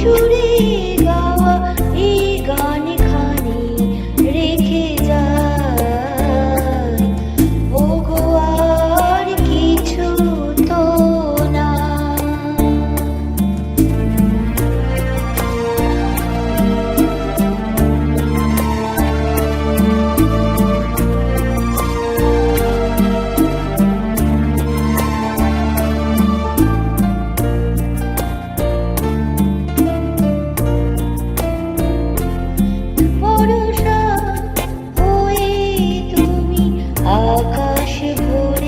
shoot it. আকাশ ভরে